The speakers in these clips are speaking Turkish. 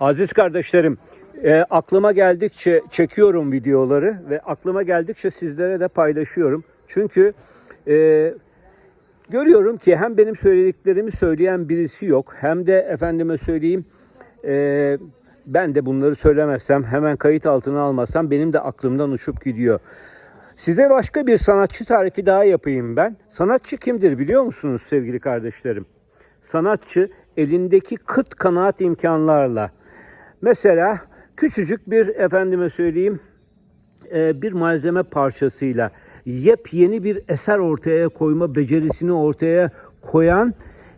Aziz kardeşlerim, e, aklıma geldikçe çekiyorum videoları ve aklıma geldikçe sizlere de paylaşıyorum. Çünkü e, görüyorum ki hem benim söylediklerimi söyleyen birisi yok hem de efendime söyleyeyim e, ben de bunları söylemezsem hemen kayıt altına almasam benim de aklımdan uçup gidiyor. Size başka bir sanatçı tarifi daha yapayım ben. Sanatçı kimdir biliyor musunuz sevgili kardeşlerim? Sanatçı elindeki kıt kanaat imkanlarla mesela küçücük bir efendime söyleyeyim e, bir malzeme parçasıyla yepyeni bir eser ortaya koyma becerisini ortaya koyan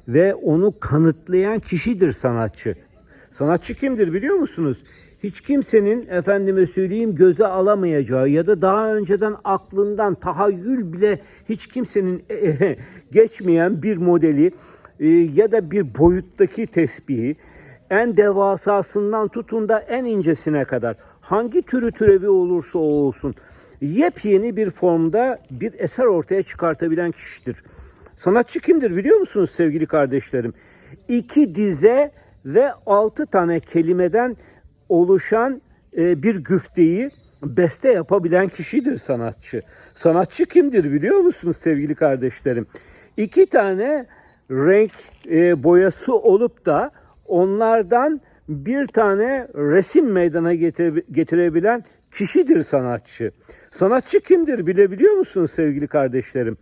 ve onu kanıtlayan kişidir sanatçı. Sanatçı kimdir biliyor musunuz? Hiç kimsenin efendime söyleyeyim göze alamayacağı ya da daha önceden aklından tahayyül bile hiç kimsenin geçmeyen bir modeli e, ya da bir boyuttaki tesbihi en devasasından tutun da en incesine kadar hangi türü türevi olursa o olsun yepyeni bir formda bir eser ortaya çıkartabilen kişidir. Sanatçı kimdir biliyor musunuz sevgili kardeşlerim? İki dize ve altı tane kelimeden oluşan e, bir güfteyi beste yapabilen kişidir sanatçı. Sanatçı kimdir biliyor musunuz sevgili kardeşlerim? İki tane renk e, boyası olup da onlardan bir tane resim meydana getire- getirebilen kişidir sanatçı. Sanatçı kimdir bilebiliyor musunuz sevgili kardeşlerim?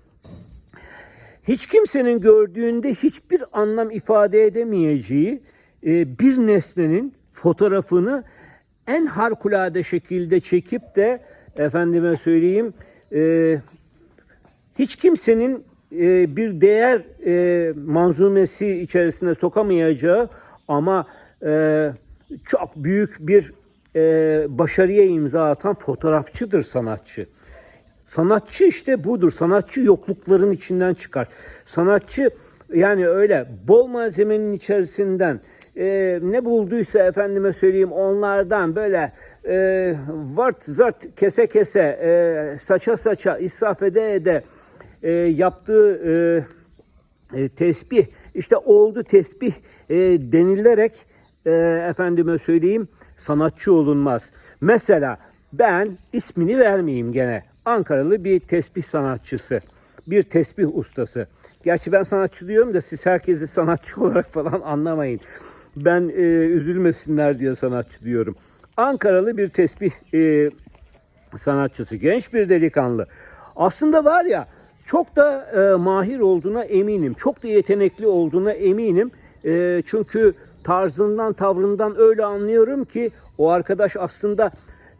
hiç kimsenin gördüğünde hiçbir anlam ifade edemeyeceği e, bir nesnenin fotoğrafını en harikulade şekilde çekip de efendime söyleyeyim e, hiç kimsenin e, bir değer manzumesi içerisine sokamayacağı ama e, çok büyük bir e, başarıya imza atan fotoğrafçıdır sanatçı. Sanatçı işte budur. Sanatçı yoklukların içinden çıkar. Sanatçı yani öyle bol malzemenin içerisinden e, ne bulduysa efendime söyleyeyim onlardan böyle e, vart zart kese kese e, saça saça israf ede ede e, yaptığı e, e, tesbih işte oldu tesbih e, denilerek e, efendime söyleyeyim sanatçı olunmaz. Mesela ben ismini vermeyeyim gene. Ankaralı bir tesbih sanatçısı, bir tesbih ustası. Gerçi ben sanatçı diyorum da siz herkesi sanatçı olarak falan anlamayın. Ben e, üzülmesinler diye sanatçı diyorum. Ankaralı bir tesbih e, sanatçısı, genç bir delikanlı. Aslında var ya çok da e, mahir olduğuna eminim. Çok da yetenekli olduğuna eminim. E, çünkü tarzından, tavrından öyle anlıyorum ki o arkadaş aslında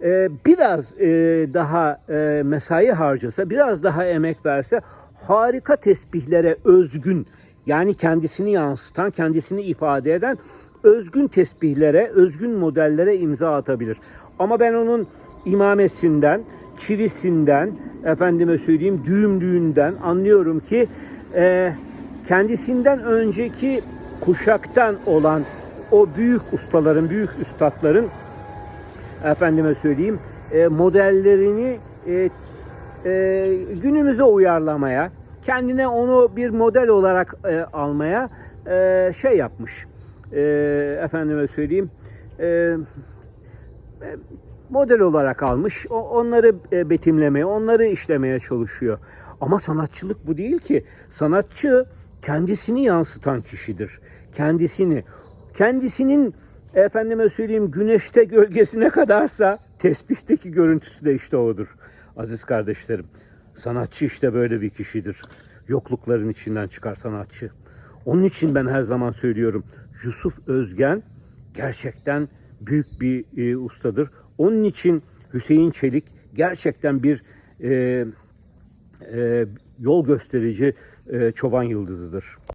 e, biraz e, daha e, mesai harcasa, biraz daha emek verse harika tesbihlere özgün yani kendisini yansıtan, kendisini ifade eden özgün tesbihlere, özgün modellere imza atabilir. Ama ben onun imamesinden, çivisinden, efendime söyleyeyim düğümlüğünden anlıyorum ki e, kendisinden önceki kuşaktan olan o büyük ustaların, büyük üstadların efendime söyleyeyim e, modellerini e, e, günümüze uyarlamaya, kendine onu bir model olarak e, almaya e, şey yapmış. E, efendime söyleyeyim e, model olarak almış. O, onları e, betimlemeye, onları işlemeye çalışıyor. Ama sanatçılık bu değil ki. Sanatçı kendisini yansıtan kişidir. Kendisini, kendisinin efendime söyleyeyim güneşte gölgesi ne kadarsa tesbihteki görüntüsü de işte odur. Aziz kardeşlerim, sanatçı işte böyle bir kişidir. Yoklukların içinden çıkar sanatçı. Onun için ben her zaman söylüyorum. Yusuf Özgen gerçekten büyük bir e, ustadır. Onun için Hüseyin Çelik gerçekten bir e, e, yol gösterici e, çoban yıldızıdır.